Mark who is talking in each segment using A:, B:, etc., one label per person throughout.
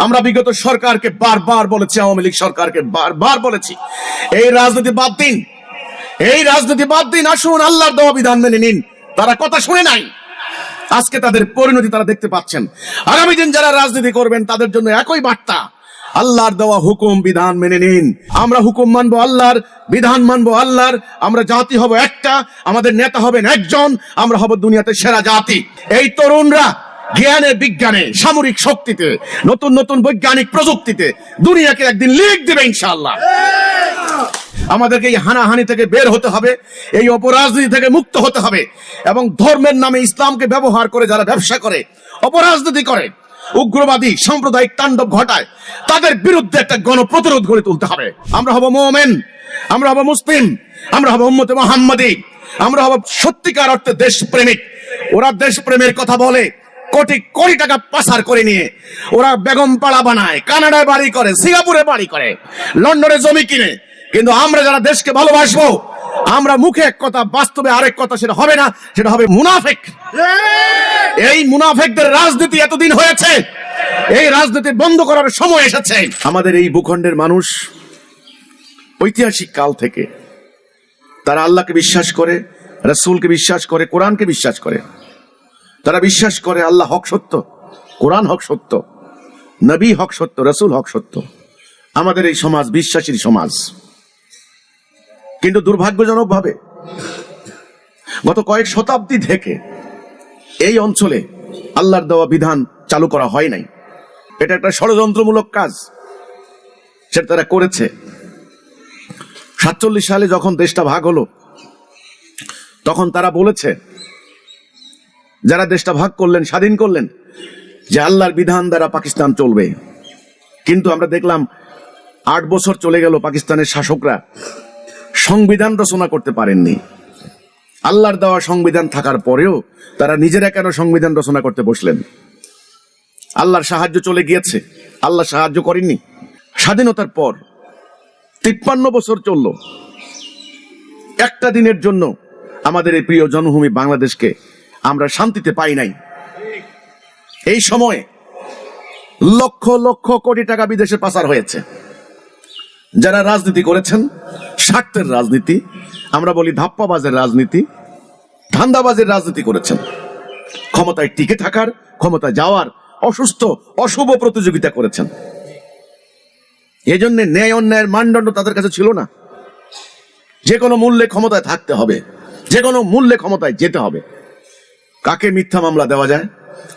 A: আমরা বিগত সরকারকে বারবার বলেছি, আওয়ামী লীগ সরকারকে বারবার বলেছি। এই রাজনীতি বাদ দিন। এই রাজনীতি বাদ দিন। আসুন, আল্লাহর দেওয়া বিধান মেনে নিন। তারা কথা শুনে নাই। আজকে তাদের পরিণতি তারা দেখতে পাচ্ছেন। আগামী দিন যারা রাজনীতি করবেন, তাদের জন্য একই বার্তা। আল্লাহর দেওয়া হুকুম, বিধান মেনে নিন। আমরা হুকুম মানবো আল্লাহর, বিধান মানবো আল্লাহর। আমরা জাতি হব একটা। আমাদের নেতা হবেন একজন। আমরা হব দুনিয়াতে সেরা জাতি। এই তরুণরা জ্ঞানে, বিজ্ঞানে, সামরিক শক্তিতে, নতুন নতুন বৈজ্ঞানিক প্রযুক্তিতে দুনিয়াকে একদিন লিখ দেবে ইনশাল্লাহ আমাদেরকে এই হানাহানি থেকে বের হতে হবে, এই অপরাজনীতি থেকে মুক্ত হতে হবে এবং ধর্মের নামে ইসলামকে ব্যবহার করে যারা ব্যবসা করে, অপরাজনীতি করে, উগ্রবাদী, সাম্প্রদায়িক তাণ্ডব ঘটায়, তাদের বিরুদ্ধে একটা গণপ্রতিরোধ গড়ে তুলতে হবে। আমরা হব মোমেন, আমরা হব মুসলিম, আমরা হব মোহাম্মদী, আমরা হব সত্যিকার অর্থে দেশপ্রেমিক। ওরা দেশপ্রেমের কথা বলে কোটি কোটি টাকা পাচার করে নিয়ে ওরা বেগম পাড়া বানায়, কানাডায় বাড়ি করে, সিঙ্গাপুরে বাড়ি করে, লন্ডনে জমি কিনে। কিন্তু আমরা যারা দেশকে ভালোবাসবো, আমরা মুখে এক কথা, বাস্তবে আরেক কথা, সেটা হবে না, সেটা হবে মুনাফেক। এই মুনাফেকদের রাজনীতি এতদিন হয়েছে, এই রাজনীতি বন্ধ করার সময় এসেছে। আমাদের এই ভূখণ্ডের মানুষ ঐতিহাসিক কাল থেকে, তারা আল্লাহকে বিশ্বাস করে, রসুলকে বিশ্বাস করে, কোরআনকে বিশ্বাস করে। তারা বিশ্বাস করে আল্লাহ হক সত্য, কোরআন হক সত্য, নবী হক সত্য, রসুল হক সত্য। আমাদের এই সমাজ বিশ্বাসীর সমাজ। কিন্তু দুর্ভাগ্যজনকভাবে গত কয়েক শতাব্দী থেকে এই অঞ্চলে আল্লাহর দেওয়া বিধান চালু করা হয় নাই। এটা একটা ষড়যন্ত্রমূলক কাজ। সেটা তারা করেছে। সাতচল্লিশ সালে যখন দেশটা ভাগ হলো, তখন তারা বলেছে যারা দেশটা ভাগ করলেন, স্বাধীন করলেন, যে আল্লাহর বিধান দ্বারা পাকিস্তান চলবে। কিন্তু আমরা দেখলাম, আট বছর চলে গেল পাকিস্তানের শাসকরা সংবিধান রচনা করতে পারেননি। আল্লাহর দেওয়া সংবিধান থাকার পরেও তারা নিজেরা কেন সংবিধান রচনা করতে বসলেন? আল্লাহর সাহায্য চলে গিয়েছে, আল্লাহ সাহায্য করেননি। স্বাধীনতার পর তিপ্পান্ন বছর চলল। একটা দিনের জন্য আমাদের এই প্রিয় জন্মভূমি বাংলাদেশকে আমরা শান্তিতে পাই নাই। এই সময়ে লক্ষ লক্ষ কোটি টাকা বিদেশে পাচার হয়েছে। যারা রাজনীতি করেছেন, স্বার্থের রাজনীতি, আমরা বলি ধাপ্পাবাজের রাজনীতি, ধান্দাবাজের রাজনীতি করেছেন। ক্ষমতায় টিকে থাকার ক্ষমতা যাওয়ার, অসুস্থ, অশুভ প্রতিযোগিতা করেছেন। এজন্য ন্যায় অন্যায়ের মানদণ্ড তাদের কাছে ছিল না। যে কোনো মূল্যে ক্ষমতায় থাকতে হবে, যে কোনো মূল্যে ক্ষমতায় যেতে হবে। কাকে মিথ্যা মামলা দেওয়া যায়?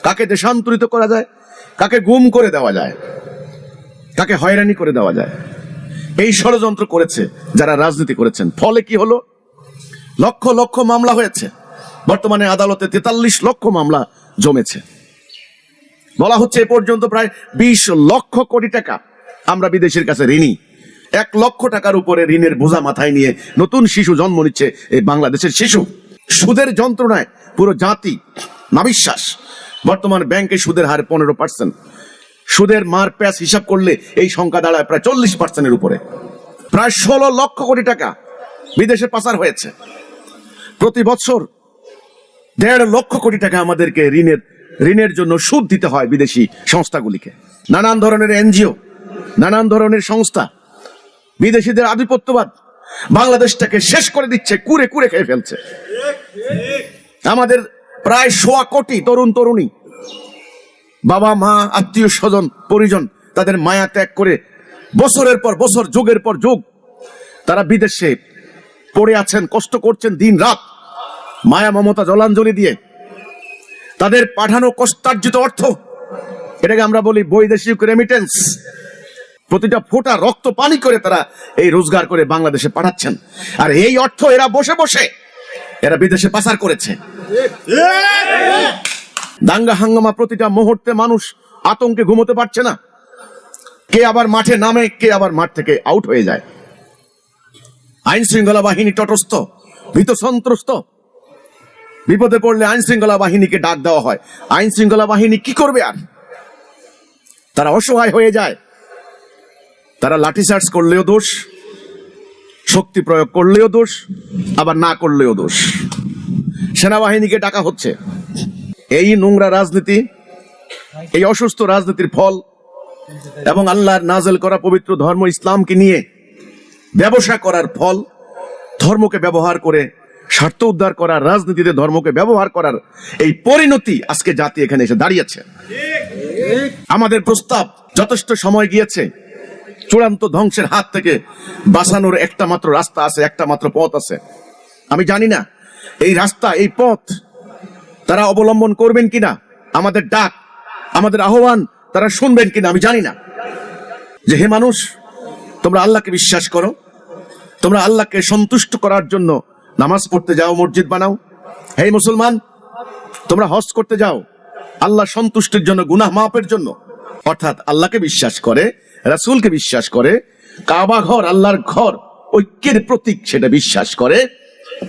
A: কাকে দেশান্তরিত করা যায়? কাকে গুম করে দেওয়া যায়? কাকে হয়রানি করে দেওয়া যায়? এই ষড়যন্ত্র করেছে যারা রাজনীতি করেছেন। ফলে কি হলো? লক্ষ লক্ষ মামলা হয়েছে। বর্তমানে আদালতে তেতাল্লিশ লক্ষ মামলা জমেছে। বলা হচ্ছে এ পর্যন্ত প্রায় বিশ লক্ষ কোটি টাকা আমরা বিদেশের কাছে ঋণী। এক লক্ষ টাকার উপরে ঋণের বোঝা মাথায় নিয়ে নতুন শিশু জন্ম নিচ্ছে এই বাংলাদেশের শিশু। সুদের যন্ত্রণায় পুরো জাতি নাবিশ্বাস। বর্তমান ব্যাংকে সুদের হার পনেরো পার্সেন্ট সুদের মার প্যাস হিসাব করলে এই সংখ্যা দাঁড়ায় প্রায় চল্লিশ পার্সেন্টের উপরে। প্রায় ষোলো লক্ষ কোটি টাকা বিদেশে পাচার হয়েছে। প্রতি বছর দেড় লক্ষ কোটি টাকা আমাদেরকে ঋণের ঋণের জন্য সুদ দিতে হয় বিদেশি সংস্থাগুলিকে। নানান ধরনের এনজিও, নানান ধরনের সংস্থা, বিদেশিদের আধিপত্যবাদ বাংলাদেশটাকে শেষ করে দিচ্ছে কুরে কুরে খেয়ে ফেলছে। আমাদের প্রায় সোয়া কোটি তরুণ তরুণী, বাবা, মা, আত্মীয় স্বজন, পরিজন, তাদের মায়া ত্যাগ করে বছরের পর বছর, যুগের পর যুগ, তারা বিদেশে পড়ে আছেন, কষ্ট করছেন দিন রাত, মায়া, মমতা, জলাঞ্জলি দিয়ে। তাদের পাঠানো কষ্টার্জিত অর্থ, এটাকে আমরা বলি বৈদেশিক রেমিটেন্স প্রতিটা ফোঁটা রক্ত পানি করে তারা এই রোজগার করে বাংলাদেশে পাঠাচ্ছেন। আর এই অর্থ এরা বসে বসে এরা বিদেশে পাচার করেছে। দাঙ্গা হাঙ্গামা প্রতিটা মুহূর্তে মানুষ আতঙ্কে ঘুমোতে পারছে না। কে আবার মাঠে নামে, কে আবার মাঠ থেকে আউট হয়ে যায়। আইন শৃঙ্খলা বাহিনী তটস্থ, ভীত সন্ত্রস্ত। বিপদে পড়লে আইন শৃঙ্খলা বাহিনীকে ডাক দেওয়া হয়। আইন শৃঙ্খলা বাহিনী কি করবে আর? তারা অসহায় হয়ে যায়। তারা লাঠিচার্জ করলেও দোষ। শক্তি প্রয়োগ করলেও দোষ, আবার না করলেও দোষ। সেনাবাহিনীকে ডাকা হচ্ছে। এই নোংরা রাজনীতি, এই অসুস্থ রাজনীতির ফল এবং আল্লাহর নাজেল করা পবিত্র ধর্ম ইসলামকে নিয়ে ব্যবসা করার ফল, ধর্মকে ব্যবহার করে স্বার্থ উদ্ধার করার রাজনীতিতে ধর্মকে ব্যবহার করার এই পরিণতি আজকে জাতি এখানে এসে দাঁড়িয়েছে। আমাদের প্রস্তাব যথেষ্ট সময় গিয়েছে। চূড়ান্ত ধ্বংসের হাত থেকে বাঁচানোর একটা মাত্র রাস্তা আছে, একটা মাত্র পথ আছে। আমি জানি না, এই রাস্তা, এই পথ তারা অবলম্বন করবেন কিনা, আমাদের ডাক, আমাদের আহ্বান তারা শুনবেন কিনা, আমি জানি না। যে হে মানুষ, তোমরা আল্লাহকে বিশ্বাস করো, তোমরা আল্লাহকে সন্তুষ্ট করার জন্য নামাজ পড়তে যাও, মসজিদ বানাও। হে মুসলমান, তোমরা হজ করতে যাও, আল্লাহ সন্তুষ্টির জন্য, গুনাহ মাপের জন্য। অর্থাৎ আল্লাহকে বিশ্বাস করে রাসূলকে বিশ্বাস করে, কাবা ঘর, আল্লাহর ঘর, ঐক্যের প্রতীক সেটা বিশ্বাস করে,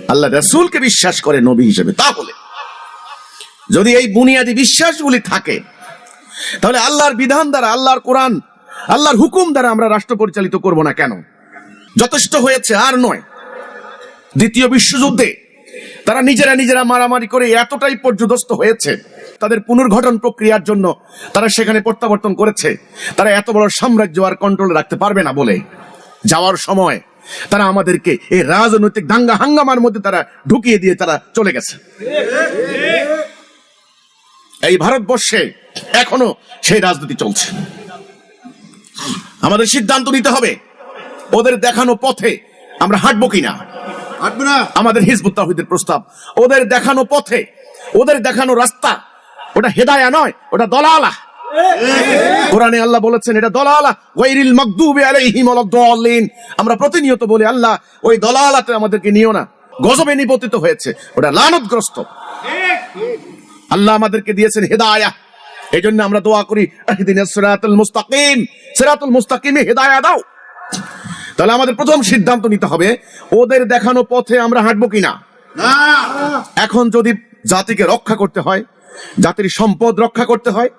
A: আল্লাহ রাসুলকে বিশ্বাস করে, নবী হিসেবে তাহলে যদি এই বুনিয়াদি বিশ্বাসগুলি থাকে, তাহলে আল্লাহর বিধান দ্বারা, আল্লাহর কোরআন, আল্লাহর হুকুম দ্বারা আমরা রাষ্ট্র পরিচালিত করব না কেন? যথেষ্ট হয়েছে, আর নয়। দ্বিতীয় বিশ্বযুদ্ধে তারা নিজেরা নিজেরা মারামারি করে এতটাই পর্যদস্ত হয়েছে, তাদের পুনর্গঠন প্রক্রিয়ার জন্য তারা সেখানে প্রত্যাবর্তন করেছে। তারা এত বড় সাম্রাজ্য আর কন্ট্রোল রাখতে পারবে না বলে। যাওয়ার সময় তারা আমাদেরকে এই রাজনৈতিক দাঙ্গা হাঙ্গামার মধ্যে তারা ঢুকিয়ে দিয়ে তারা চলে গেছে। এই ভারতবর্ষে এখনও সেই রাজনীতি চলছে। আমাদের সিদ্ধান্ত নিতে হবে, ওদের দেখানো পথে আমরা হাঁটবো কিনা। আমাদের হিজবুত তাহিদের প্রস্তাব। ওদের দেখানো পথে, ওদের দেখানো রাস্তা, ওটা হেদায়া নয়, ওটা দলালা। কোরআনে আল্লাহ বলেছেন, এটা দলালা। ওয়াইরিল আলাইহিম আমরা প্রতিনিয়ত বলি, আল্লাহ, ওই দলালাতে আমাদেরকে নিও না। গজবে নিপতিত হয়েছে, ওটা লানতগ্রস্ত। আল্লাহ আমাদেরকে দিয়েছেন হেদায়া। এই জন্য আমরা দোয়া করি ইহদিনাস সিরাতাল মুস্তাকিম। সিরাতুল মুস্তাকিমে হেদায়া দাও। তাহলে আমাদের প্রথম সিদ্ধান্ত নিতে হবে ওদের দেখানো পথে আমরা হাঁটবো কিনা? এখন যদি জাতিকে রক্ষা করতে হয় জাতির সম্পদ রক্ষা করতে হয়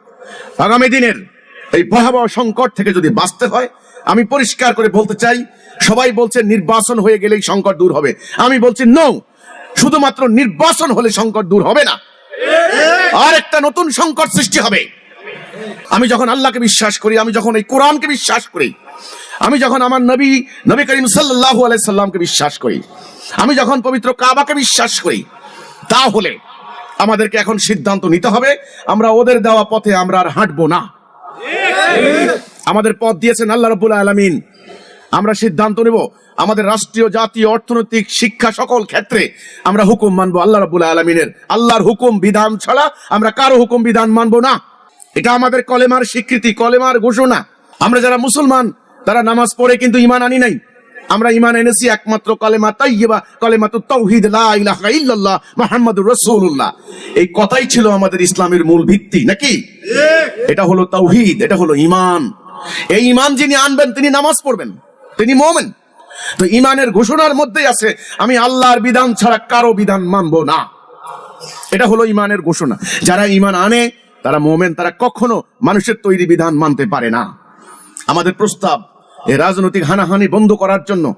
A: আগামী দিনের এই ভয়াবহ সংকট থেকে যদি বাঁচতে হয় আমি পরিষ্কার করে বলতে চাই সবাই বলছে নির্বাচন হয়ে গেলেই সংকট দূর হবে। আমি বলছি নো শুধুমাত্র নির্বাচন হলে সংকট দূর হবে না। আর একটা নতুন সংকট সৃষ্টি হবে। আমি যখন আল্লাহকে বিশ্বাস করি আমি যখন এই কোরআনকে বিশ্বাস করি আমি যখন আমার নবী নবী করিম সাল্লাল্লাহু আলাইহি সাল্লামকে বিশ্বাস করি, আমি যখন পবিত্র কাবাকে বিশ্বাস করি, তাহলে আমাদেরকে এখন সিদ্ধান্ত নিতে হবে, আমরা ওদের দেওয়া পথে আমরা আর হাঁটবো না। আমাদের পথ দিয়েছেন আল্লাহ রাব্বুল আলামিন। আমরা সিদ্ধান্ত নেব, আমাদের রাষ্ট্রীয়, জাতীয়, অর্থনৈতিক, শিক্ষা সকল ক্ষেত্রে আমরা হুকুম মানবো আল্লাহ রাব্বুল আলামিনের। আল্লাহর হুকুম বিধান ছাড়া আমরা কারও হুকুম বিধান মানবো না। এটা আমাদের কলেমার স্বীকৃতি, কলেমার ঘোষণা। আমরা যারা মুসলমান তারা নামাজ পড়ে কিন্তু ইমান আনি নাই। আমরা ইমান এনেছি একমাত্র কলেমা কলেমাতু তাওহীদ, লা ইলাহা ইল্লাল্লাহ মুহাম্মাদুর রাসূলুল্লাহ। এই কথাই ছিল আমাদের ইসলামের মূল ভিত্তি, নাকি? এটা হলো তৌহিদ এটা হলো ইমান এই ইমান যিনি আনবেন, তিনি নামাজ পড়বেন, তিনি মোমেন। তো ইমানের ঘোষণার মধ্যে আছে, আমি আল্লাহর বিধান ছাড়া কারও বিধান মানব না। এটা হলো ইমানের ঘোষণা। যারা ইমান আনে, তারা মোমেন, তারা কখনো মানুষের তৈরি বিধান মানতে পারে না। আমাদের প্রস্তাব রাজনৈতিক হানাহানি বন্ধ করার জন্য,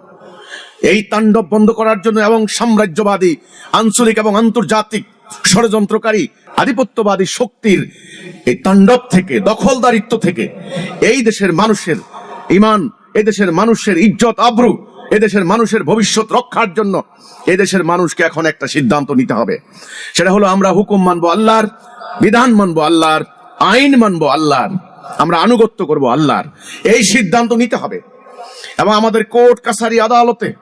A: এই তাণ্ডব বন্ধ করার জন্য এবং সাম্রাজ্যবাদী, আঞ্চলিক এবং আন্তর্জাতিক ষড়যন্ত্রকারী, আধিপত্যবাদী শক্তির এই তাণ্ডব থেকে, দখলদারিত্ব থেকে, এই দেশের মানুষের ইমান, এই দেশের মানুষের ইজ্জত আব্রু এদেশের মানুষের ভবিষ্যৎ রক্ষার জন্য এদেশের মানুষকে এখন একটা সিদ্ধান্ত নিতে হবে। সেটা হলো আমরা হুকুম মানবো আল্লাহর, বিধান মানবো আল্লাহর, আইন মানবো আল্লাহর। আমরা আনুগত্য করব আল্লাহর। এই সিদ্ধান্ত নিতে হবে। এবং আমাদের কোর্ট, কাছারি আদালতে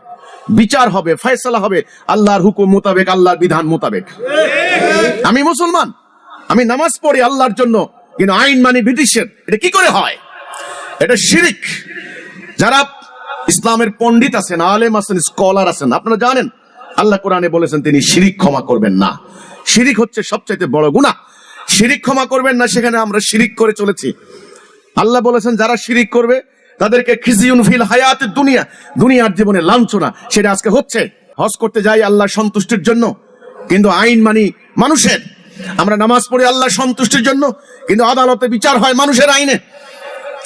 A: বিচার হবে, ফয়সালা হবে আল্লাহর হুকুম মোতাবেক, আল্লাহর বিধান মোতাবেক। আমি মুসলমান, আমি নামাজ পড়ি আল্লাহর জন্য, কিন্তু আইন মানি ব্রিটিশের। এটা কি করে হয়? এটা শিরিক। যারা ইসলামের পণ্ডিত আছেন, আলেম আছেন, স্কলার আছেন, আপনারা জানেন, আল্লাহ কোরআনে বলেছেন, তিনি শিরিক ক্ষমা করবেন না। শিরিক হচ্ছে সবচাইতে বড় গুণা শিরিক ক্ষমা করবেন না, সেখানে আমরা শিরিক করে চলেছি। আল্লাহ বলেছেন, যারা শিরিক করবে, তাদেরকে খিজিউন ফিল হায়াত দুনিয়া, দুনিয়ার জীবনে লাঞ্ছনা, সেটা আজকে হচ্ছে। হজ করতে যাই আল্লাহ সন্তুষ্টির জন্য, কিন্তু আইন মানি মানুষের। আমরা নামাজ পড়ি আল্লাহ সন্তুষ্টির জন্য, কিন্তু আদালতে বিচার হয় মানুষের আইনে।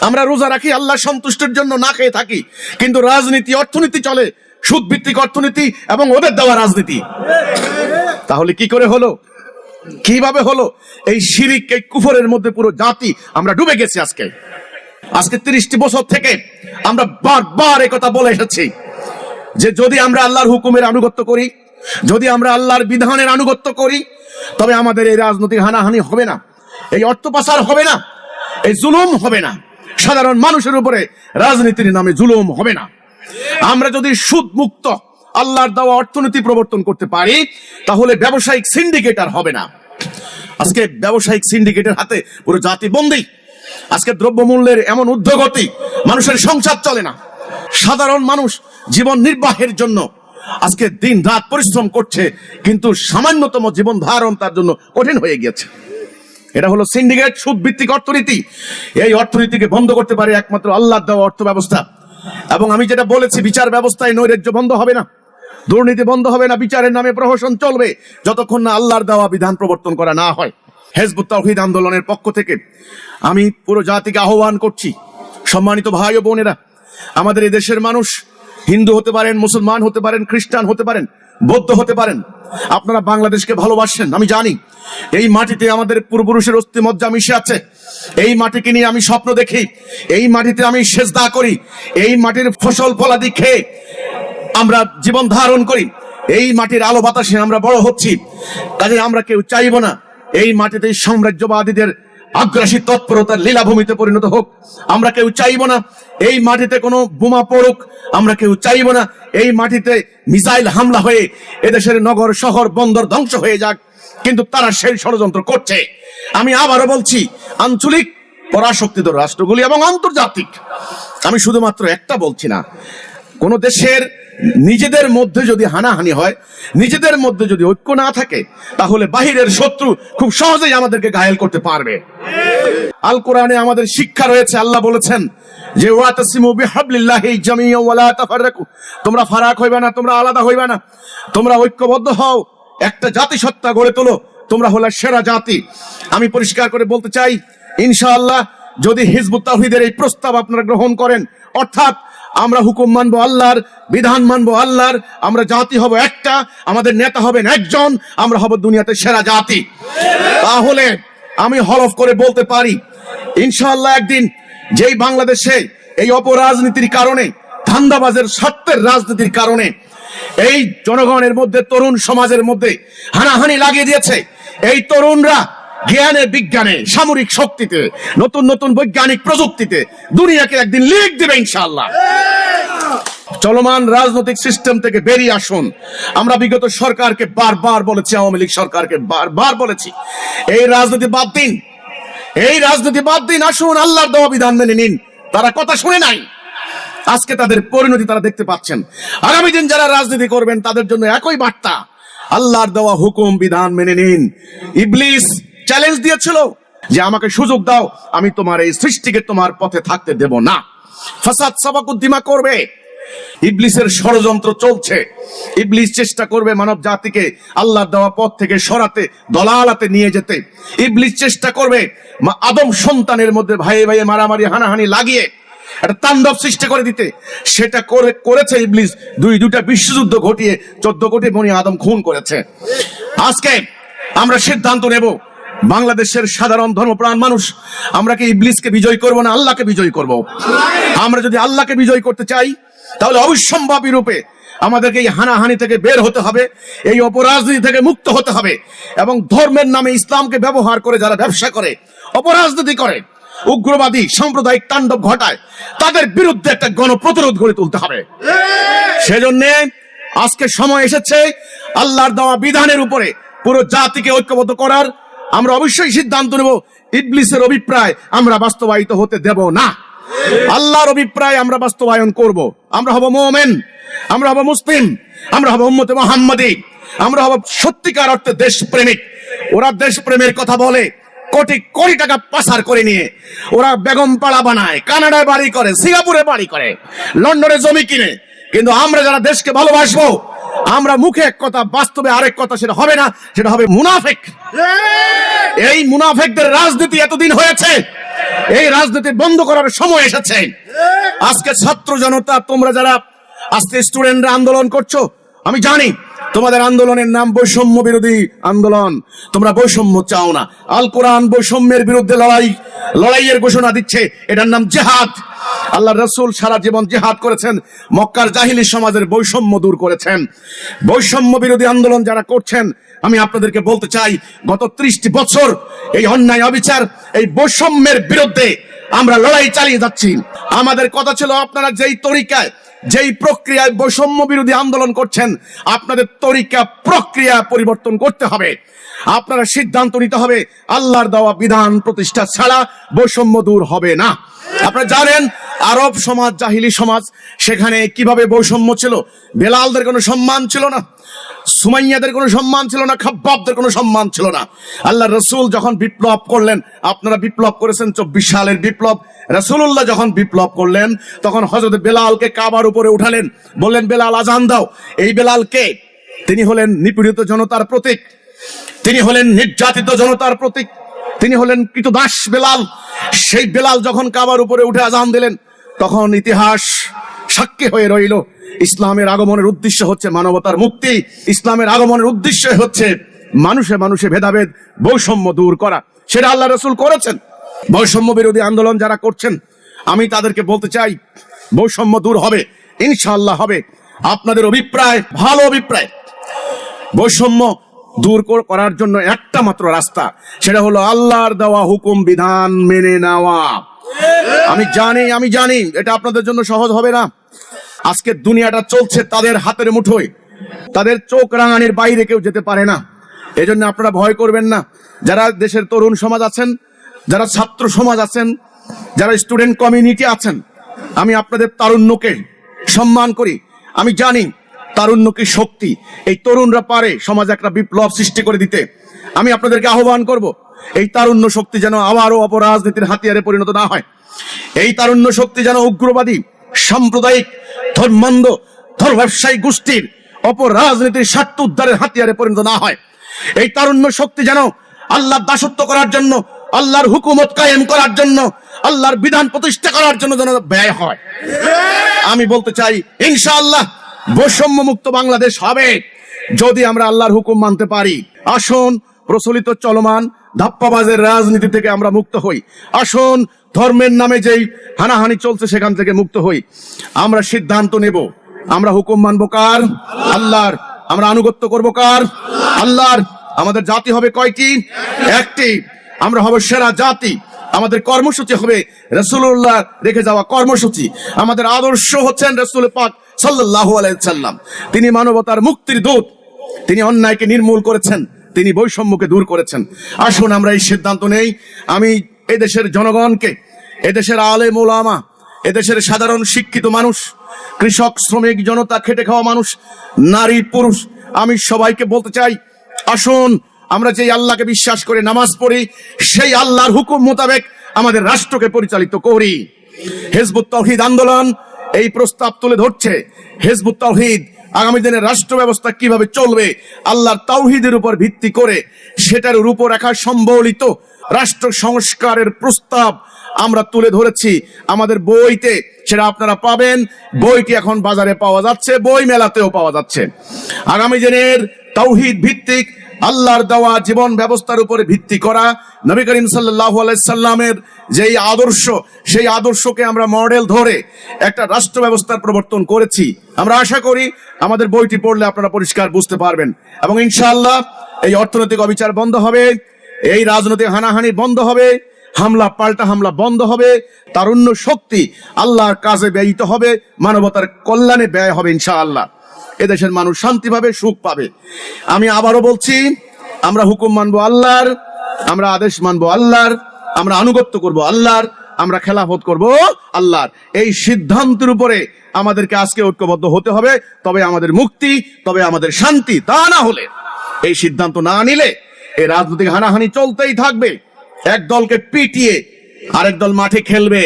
A: আমরা রোজা রাখি আল্লাহ সন্তুষ্টির জন্য, না খেয়ে থাকি, কিন্তু রাজনীতি, অর্থনীতি চলে সুদ ভিত্তিক অর্থনীতি এবং ওদের দেওয়া রাজনীতি। তাহলে কি করে হলো? কীভাবে হলো? এই শিরিক, এই কুফরের মধ্যে পুরো জাতি আমরা ডুবে গেছি আজকে। আজকে তিরিশটি বছর থেকে আমরা বারবার কথা বলে এসেছি যে যদি আমরা আল্লাহর হুকুমের আনুগত্য করি, যদি আমরা আল্লাহর বিধানের আনুগত্য করি, তবে আমাদের এই রাজনৈতিক হানাহানি হবে না, এই অর্থ পাচার হবে না, এই জুলুম হবে না, সাধারণ মানুষের উপরে রাজনীতির নামে জুলুম হবে না। আমরা যদি সুদ মুক্ত আল্লাহর দেওয়া অর্থনীতি প্রবর্তন করতে পারি, তাহলে ব্যবসায়িক সিন্ডিকেট আর হবে না। আজকে ব্যবসায়িক সিন্ডিকেটের হাতে পুরো জাতি বন্দী। আজকে দ্রব্যমূল্যের এমন উদ্যোগতি মানুষের সংসার চলে না। সাধারণ মানুষ জীবন নির্বাহের জন্য আজকে দিন রাত পরিশ্রম করছে, কিন্তু সামান্যতম জীবন ধারণ তার জন্য কঠিন হয়ে গিয়েছে। এটা হলো সিন্ডিকেট সুদ ভিত্তিক অর্থনীতি। এই অর্থনীতিকে বন্ধ করতে পারে একমাত্র আল্লাহ দেওয়া অর্থ ব্যবস্থা এবং আমি যেটা বলেছি, বিচার ব্যবস্থায় নৈরাজ্য বন্ধ হবে না। দুর্নীতি বন্ধ হবে না, বিচারের নামে প্রহসন চলবে। যতক্ষণ না আল্লাহর দেওয়া বিধান প্রবর্তন করা না হয়, হেজবুত তাওহীদ আন্দোলনের পক্ষ থেকে আমি পুরো জাতিকে আহ্বান করছি, সম্মানিত ভাই ও বোনেরা, আমাদের এই দেশের মানুষ হিন্দু হতে পারেন, মুসলমান হতে পারেন, খ্রিস্টান হতে পারেন, বৌদ্ধ হতে পারেন, আপনারা বাংলাদেশকে ভালোবাসেন, আমি জানি, এই মাটিতে আমাদের পূর্বপুরুষের অস্থি মজ্জা মিশে আছে, এই মাটিকে নিয়ে আমি স্বপ্ন দেখি, এই মাটিতে আমি সেজদা করি, এই মাটির ফসল ফলাদি খেয়ে আমরা জীবন ধারণ করি। এই মাটির আলো বাতাসে আমরা বড় হচ্ছি। কাজে আমরা কেউ চাইব না। এই মাটিতে সাম্রাজ্যবাদীদের আগ্রাসী তৎপরতার লীলাভূমিতে পরিণত হোক। আমরা কেউ চাইব না। এই মাটিতে কোনো বোমা পড়ুক। আমরা কেউ চাইব না। এই মাটিতে মিসাইল হামলা হয়ে এদেশের নগর, শহর, বন্দর ধ্বংস হয়ে যাক। কিন্তু তারা সেই ষড়যন্ত্র করছে। আমি আবারও বলছি, আঞ্চলিক পরাশক্তিত রাষ্ট্রগুলি এবং আন্তর্জাতিক। আমি শুধুমাত্র একটা বলছি না। কোন দেশের নিজেদের মধ্যে যদি হানাহানি হয়, নিজেদের মধ্যে যদি ঐক্য না থাকে, তাহলে বাহিরের শত্রু খুব সহজেই আমাদেরকে ঘায়েল করতে পারবে। আল কোরআনে আমাদের শিক্ষা রয়েছে, আল্লাহ বলেছেন যে তোমরা ফারাক হইবে না, তোমরা আলাদা হইবে না। তোমরা ঐক্যবদ্ধ হও, একটা জাতিসত্তা গড়ে তোলো। তোমরা হলে সেরা জাতি। আমি পরিষ্কার করে বলতে চাই, ইনশাআল্লাহ, যদি হিজবুত তাওহীদের এই প্রস্তাব আপনারা গ্রহণ করেন, অর্থাৎ আমরা হুকুম মানবো আল্লাহর, বিধান মানবো আল্লাহর, আমরা জাতি হব একটা, আমাদের নেতা হবেন একজন, আমরা হব দুনিয়াতে সেরা জাতি। তাহলে আমি হলফ করে বলতে পারি, ইনশাআল্লাহ একদিন যেই বাংলাদেশে এই অপরাজনীতির কারণে, ধান্দাবাজের স্বার্থের রাজনীতির কারণে, এই জনগণের মধ্যে, তরুণ সমাজের মধ্যে হানাহানি লাগিয়ে দিয়েছে, এই তরুণরা জ্ঞানে, বিজ্ঞানে, সামরিক শক্তিতে, নতুন নতুন বৈজ্ঞানিক প্রযুক্তিতে দুনিয়াকে একদিন লিখ দেবে ইনশাআল্লাহ। চলমান রাজনৈতিক সিস্টেম থেকে বেরিয়ে আসুন। আমরা বিগত সরকারকে বারবার বলেছি, আওয়ামী লীগ সরকারকে বারবার বলেছি, এই রাজনীতি বাদ দিন। এই রাজনীতি বাদ দিন, আসুন, আল্লাহর দেওয়া বিধান মেনে নিন। তারা কথা শুনে নাই। আজকে তাদের পরিণতি তারা দেখতে পাচ্ছেন। আগামী দিন যারা রাজনীতি করবেন, তাদের জন্য একই বার্তা। আল্লাহর দেওয়া হুকুম, বিধান মেনে নিন। ইবলিস চ্যালেঞ্জ দিয়েছিল যে আমাকে সুযোগ দাও, আমি তোমার এই সৃষ্টিকে তোমার পথে থাকতে দেব না। ফাসাদ সাবাকুদ্দিমা করবে। ইবলিসের ষড়যন্ত্র চলছে। ইবলিস চেষ্টা করবে মানব জাতিকে আল্লাহর দেওয়া পথ থেকে সরাতে, দলালাতে নিয়ে যেতে। ইবলিস চেষ্টা করবে আদম সন্তানের মধ্যে ভাইয়ে ভাইয়ে মারামারি, হানাহানি লাগিয়ে একটা তাণ্ডব সৃষ্টি করে দিতে। সেটা করে, করেছে ইবলিস। দুই, দুইটা বিশ্বযুদ্ধ ঘটিয়ে, চোদ্দ কোটি বনি আদম খুন করেছে। আজকে আমরা সিদ্ধান্ত নেব বাংলাদেশের সাধারণ ধর্মপ্রাণ মানুষ, আমরা কি ইবলিসকে বিজয় করব না আল্লাহকে বিজয় করব? আমরা যদি আল্লাহকে বিজয় করতে চাই, তাহলে অবিসম্ভাবী রূপে আমাদেরকে এই হানাহানি থেকে বের হতে হবে, এই অপরাজনীতি থেকে মুক্ত হতে হবে এবং ধর্মের নামে ইসলামকে ব্যবহার করে যারা ব্যবসা করে, অপরাজনীতি করে, উগ্রবাদী, সাম্প্রদায়িক তাণ্ডব ঘটায়, তাদের বিরুদ্ধে একটা গণপ্রতিরোধ গড়ে তুলতে হবে। সেজন্য আজকে সময় এসেছে, আল্লাহর দেওয়া বিধানের উপরে পুরো জাতিকে ঐক্যবদ্ধ করার আমরা অবশ্যই সিদ্ধান্ত নেব, ইবলিসের অভিপ্রায় আমরা বাস্তবায়িত হতে দেব না। আল্লাহর অভিপ্রায় আমরা বাস্তবায়ন করব। আমরা হব মোমেন, আমরা হব মুসলিম, আমরা হব উম্মতে মোহাম্মদী, আমরা হব সত্যিকার অর্থে দেশপ্রেমিক। ওরা দেশপ্রেমের কথা বলে, কোটি কোটি টাকা পাচার করে নিয়ে। ওরা বেগম পাড়া বানায়, কানাডায় বাড়ি করে, সিঙ্গাপুরে বাড়ি করে, লন্ডনে জমি কিনে। কিন্তু আমরা যারা দেশকে ভালোবাসবো আমরা মুখে এক কথা, বাস্তবে আরেক কথা, সেটা হবে না, সেটা হবে মুনাফেক। এই মুনাফেকদের রাজনীতি এতদিন হয়েছে, এই রাজনীতি বন্ধ করার সময় এসেছে। আজকে ছাত্র জনতা, তোমরা যারা আজকে স্টুডেন্টরা আন্দোলন করছ, আমি জানি তোমাদের আন্দোলনের নাম বৈষম্য বিরোধী আন্দোলন। তোমরা বৈষম্য চাও না। আল কোরআন বৈষম্যের বিরুদ্ধে লড়াই। লড়াইয়ের ঘোষণা দিচ্ছে। এটার নাম জেহাদ। আল্লাহ রসুল সারা জীবন জেহাদ করেছেন। মক্কার জাহিলি সমাজের বৈষম্য দূর করেছেন। বৈষম্য বিরোধী আন্দোলন যারা করছেন, আমি আপনাদেরকে বলতে চাই, গত ত্রিশটি বছর এই অন্যায় অবিচার, এই বৈষম্যের বিরুদ্ধে আমরা লড়াই চালিয়ে যাচ্ছি। আমাদের কথা ছিল আপনারা যেই তরিকায় যেই প্রক্রিয়ায় বৈষম্য বিরোধী আন্দোলন করছেন, আপনাদের তরিকা, প্রক্রিয়া পরিবর্তন করতে হবে। আপনারা সিদ্ধান্ত নিতে হবে, আল্লাহর দেওয়া বিধান প্রতিষ্ঠা ছাড়া বৈষম্য দূর হবে না। আপনারা জানেন, আরব সমাজ, জাহিলি সমাজ, সেখানে কীভাবে বৈষম্য ছিল? বেলালদের কোনো সম্মান ছিল না। সুমাইয়াদের কোনো সম্মান ছিল না, খাব্বাবদের কোনো সম্মান ছিল না। আল্লাহ রসুল যখন বিপ্লব করলেন, আপনারা বিপ্লব করেছেন চব্বিশ সালের বিপ্লব। রসুল্লাহ যখন বিপ্লব করলেন, তখন হজরত বেলালকে কাবার উপরে উঠালেন। বললেন, বেলাল, আজান দাও। এই বেলাল কে? তিনি হলেন নিপীড়িত জনতার প্রতীক। তিনি হলেন নির্যাতিত জনতার প্রতীক। তিনি হলেন কৃতদাস বেলাল। সেই বেলাল যখন কাবার উপরে উঠে আজান দিলেন, তখন ইতিহাস সাক্ষী হয়ে রইল। ইসলামের আগমনের উদ্দেশ্য হচ্ছে মানবতার মুক্তি। ইসলামের আগমনের উদ্দেশ্য হচ্ছে মানুষে মানুষে ভেদাভেদ, বৈষম্য দূর করা। সেটা আল্লাহ রসুল করেছেন। বৈষম্য বিরোধী আন্দোলন যারা করছেন, আমি তাদেরকে বলতে চাই, বৈষম্য দূর হবে ইনশাল্লাহ হবে। আপনাদের অভিপ্রায় ভালো অভিপ্রায়। বৈষম্য দূর করার জন্য একটা মাত্র রাস্তা, সেটা হলো আল্লাহর দেওয়া হুকুম, বিধান মেনে নেওয়া। আমি জানি আমি জানি, এটা আপনাদের জন্য সহজ হবে না। আজকে দুনিয়াটা চলছে তাদের হাতের মুঠোয়। তাদের চোখ রাঙানির বাইরে কেউ যেতে পারে না। এজন্য আপনারা ভয় করবেন না। যারা দেশের তরুণ সমাজ আছেন, যারা ছাত্র সমাজ আছেন, যারা স্টুডেন্ট কমিউনিটি আছেন, আমি আপনাদের তারুণ্যকে সম্মান করি। আমি জানি তারুণ্য কি শক্তি। এই তরুণরা পারে সমাজে একটা বিপ্লব সৃষ্টি করে দিতে। আমি আপনাদেরকে আহ্বান করব, এই তারুণ্য শক্তি যেন আবারও অপরাজনীতির হাতিয়ারে পরিণত না হয়। এই তারুণ্য শক্তি যেন উগ্রবাদী, সাম্প্রদায়িক ধর্মান্ধ ধর্ম ব্যবসায়ী গোষ্ঠীর অপরাজনীতির স্বার্থ উদ্ধারের হাতিয়ারে পরিণত না হয়। এই তারুণ্য শক্তি যেন আল্লাহর দাসত্ব করার জন্য, আল্লাহর হুকুমত কায়েম করার জন্য, আল্লাহর বিধান প্রতিষ্ঠা করার জন্য যেন ব্যয় হয়। আমি বলতে চাই, ইনশাআল্লাহ বৈষম্য মুক্ত বাংলাদেশ হবে। যদি আমরা আল্লাহর হুকুম মানতে পারি, আসুন প্রচলিত চলমান ধাপ্পাবাজের রাজনীতি থেকে আমরা মুক্ত হই। আসুন, ধর্মের নামে যেই হানাহানি চলছে সেখান থেকে মুক্ত হই। আমরা সিদ্ধান্ত নেব, আমরা হুকুম মানবো কার? আল্লাহর। আমরা আনুগত্য করব কার? আল্লাহর। আমাদের জাতি হবে কয়টি? একটি। আমরা হব সেরা জাতি। আমাদের কর্মসূচি হবে রসুল্লাহ রেখে যাওয়া কর্মসূচি। আমাদের আদর্শ হচ্ছেন রসুল পাক সাল্লাহ আলাইসাল্লাম তিনি মানবতার মুক্তির দূত। তিনি অন্যায়কে নির্মূল করেছেন। তিনি বৈষম্যকে দূর করেছেন। আসুন আমরা এই সিদ্ধান্ত নেই। আমি এদেশের জনগণকে, এদেশের আলে মোলামা, এদেশের সাধারণ শিক্ষিত মানুষ, কৃষক, শ্রমিক, জনতা, খেটে খাওয়া মানুষ, নারী, পুরুষ, আমি সবাইকে বলতে চাই, আসুন আমরা যেই আল্লাহকে বিশ্বাস করে নামাজ পড়ি, সেই আল্লাহর হুকুম মোতাবেক আমাদের রাষ্ট্রকে পরিচালিত করি। হেজবুত তৌহিদ আন্দোলন এই প্রস্তাব তুলে ধরছে। হেজবুত তৌহিদ আগামী দিনে রাষ্ট্র ব্যবস্থা কীভাবে চলবে, আল্লাহর তাওহিদের উপর ভিত্তি করে সেটার রূপরেখা সম্বলিত রাষ্ট্র সংস্কারের প্রস্তাব আমরা তুলে ধরেছি আমাদের বইতে, সেটা আপনারা পাবেন। বইটি এখন বাজারে পাওয়া যাচ্ছে বই মেলাতেও পাওয়া যাচ্ছে। আগামী দিনের তাওহিদ ভিত্তিক আল্লাহর দেওয়া জীবন ব্যবস্থার উপরে ভিত্তি করা নবী করিম সাল্লাহ সাল্লামের যেই আদর্শ, সেই আদর্শকে আমরা মডেল ধরে একটা রাষ্ট্র ব্যবস্থার প্রবর্তন করেছি। আমরা আশা করি আমাদের বইটি পড়লে আপনারা পরিষ্কার বুঝতে পারবেন। এবং ইনশাআল্লাহ এই অর্থনৈতিক অবিচার বন্ধ হবে, এই রাজনৈতিক হানাহানি বন্ধ হবে, হামলা, পাল্টা হামলা বন্ধ হবে, তারুণ্য শক্তি আল্লাহর কাজে ব্যয়িত হবে, মানবতার কল্যাণে ব্যয় হবে ইনশাআল্লাহ। এদেশের মানুষ শান্তি পাবে সুখ পাবে। আমি আবারও বলছি, আমরা হুকুম মানবো আল্লাহর, আমরা আদেশ মানবো আল্লাহর, আমরা আনুগত্য করব আল্লাহর, আমরা খেলাফত করব আল্লাহর। এই সিদ্ধান্তের উপরে আমাদেরকে আজকে ঐক্যবদ্ধ হতে হবে, তবে আমাদের মুক্তি, তবে আমাদের শান্তি, তা না হলে। এই সিদ্ধান্ত না নিলে এই রাজনৈতিক হানাহানি চলতেই থাকবে। এক দলকে পিটিয়ে আরেক দল মাঠে খেলবে।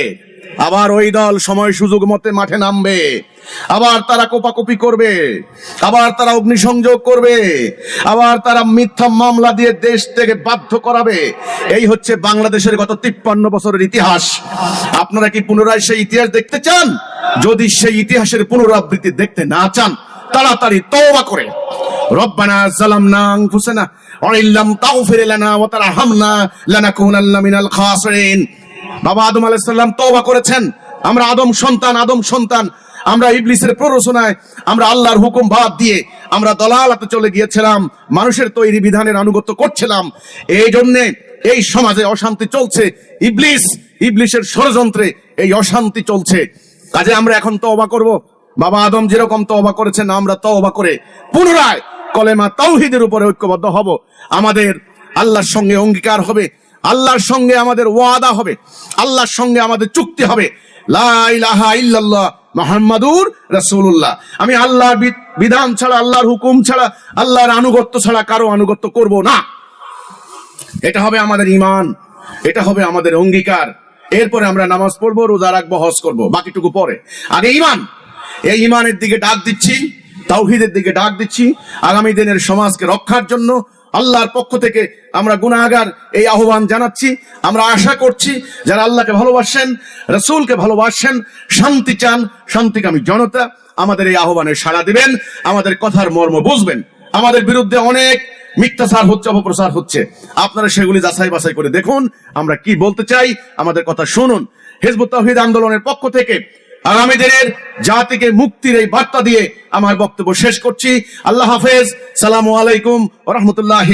A: আবার ওই দল সময় সুযোগ মতে মাঠে নামবে। আবার তারা কোপাকুপি করবে। আবার তারা অগ্নিসংযোগ করবে। আবার তারা মিথ্যা মামলা দিয়ে দেশ থেকে বাধ্য করাবে। এই হচ্ছে বাংলাদেশের গত তিপ্পান্ন বছরের ইতিহাস। আপনারা কি পুনরায় সেই ইতিহাস দেখতে চান? যদি সেই ইতিহাসের পুনরাবৃত্তি দেখতে না চান, তাড়াতাড়ি তওবা করে। রব্বানা যালামনা আনফুসানা, ওয়া ইল্লাম তাগফির লানা ওয়া তারহামনা লানাকুনান্না মিনাল খাসিরিন। বাবা আদম আলাইহিস সালাম তওবা করেছেন। আমরা আদম সন্তান আদম সন্তান। আমরা ইবলিসের প্ররোচনায় আমরা আল্লাহর হুকুম বাদ দিয়ে আমরা দলালাতে চলে গিয়েছিলাম, মানুষের তৈরি বিধানের আনুগত্য করছিলাম। এই জন্যে এই সমাজে অশান্তি চলছে। ইবলিস, ইবলিসের ষড়যন্ত্রে এই অশান্তি চলছে। কাজে আমরা এখন তওবা করব। বাবা আদম যেরকম তওবা করেছেন, আমরা তওবা করে পুনরায় কলেমা তাওহিদের উপরে ঐক্যবদ্ধ হব। আমাদের আল্লাহর সঙ্গে অঙ্গীকার হবে। আল্লাহর সঙ্গে আমাদের ওয়াদা হবে, আল্লাহর সঙ্গে আমাদের চুক্তি হবে। আমি আল্লাহর বিধান ছাড়া, আল্লাহর হুকুম ছাড়া, আল্লাহর আনুগত্য ছাড়া কারও আনুগত্য করব না। এটা হবে আমাদের ইমান এটা হবে আমাদের অঙ্গীকার। এরপরে আমরা নামাজ পড়ব, রোজা রাখব, হজ করব, বাকিটুকু পরে। আগে ইমান এই ইমানের দিকে ডাক দিচ্ছি, তাওহিদের দিকে ডাক দিচ্ছি, আগামী দিনের সমাজকে রক্ষার জন্য আল্লাহর পক্ষ থেকে আমরা গুনাহগার এই আহ্বান জানাচ্ছি। আমরা আশা করছি যারা আল্লাহকে ভালোবাসেন, রসুলকে ভালোবাসেন, শান্তি চান, শান্তিকামী জনতা আমাদের এই আহ্বানে সাড়া দিবেন, আমাদের কথার মর্ম বুঝবেন। আমাদের বিরুদ্ধে অনেক মিথ্যাচার হচ্ছে, অপপ্রচার হচ্ছে। আপনারা সেগুলি যাচাই বাছাই করে দেখুন, আমরা কি বলতে চাই, আমাদের কথা শুনুন। হিজবুত তৌহিদ আন্দোলনের পক্ষ থেকে আগামী দিনের জাতিকে মুক্তির এই বার্তা দিয়ে আমার বক্তব্য শেষ করছি। আল্লাহ হাফেজ। সালামু আলাইকুম রহমতুল্লাহ